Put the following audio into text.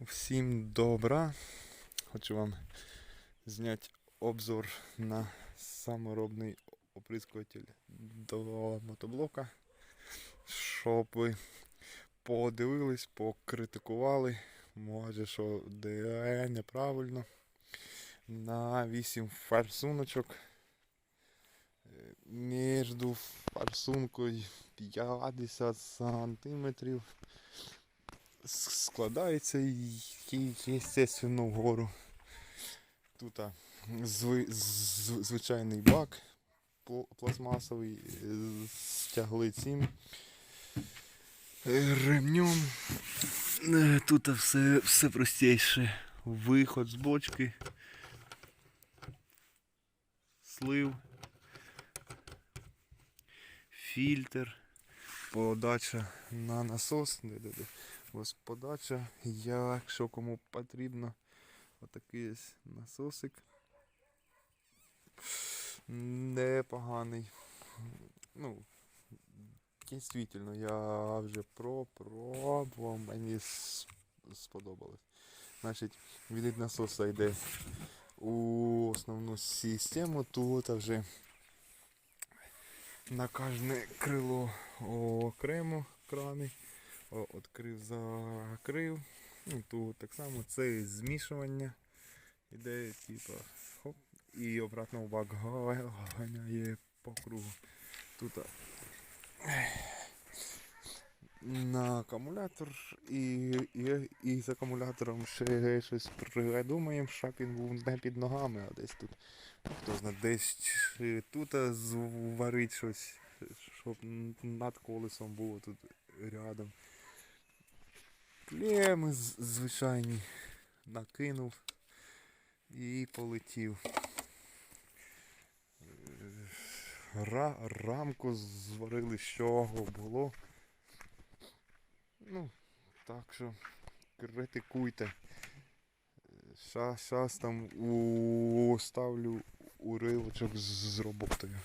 Всім добра. Хочу вам зняти обзор на саморобний оприскуватель до мотоблока, щоб ви подивились, покритикували, може, що де неправильно. На 8 форсуночок. Е, Між форсункою 50 сантиметрів складається і, і вгору. Тут а, зви, з- звичайний бак пл- пластмасовий, е, стягли цим е, ремнем. Е, Тут все, все простіше. Виход з бочки. Слив. Фільтр. Подача на насос. Де-де-де. Ось подача. Якщо кому потрібно, отакий ось насосик. Непоганий. Ну, дійсно, я вже пропробував, мені сподобалось. Значить, від насоса йде у основну систему, тут вже на кожне крило окремо крани. Открив, закрив. Ну, тут так само це змішування. Іде, типа, хоп, і обратно в бак ганяє по кругу. Тут на акумулятор і, і, і з акумулятором ще щось придумаємо, щоб він був не під ногами, а десь тут. Хто знає, десь тут зварить щось, щоб над колесом було тут рядом. Клеми звичайні накинув і полетів. Ра, рамку зварили з чого було. Ну, так що критикуйте. Щас там ставлю уривочок з, з роботою.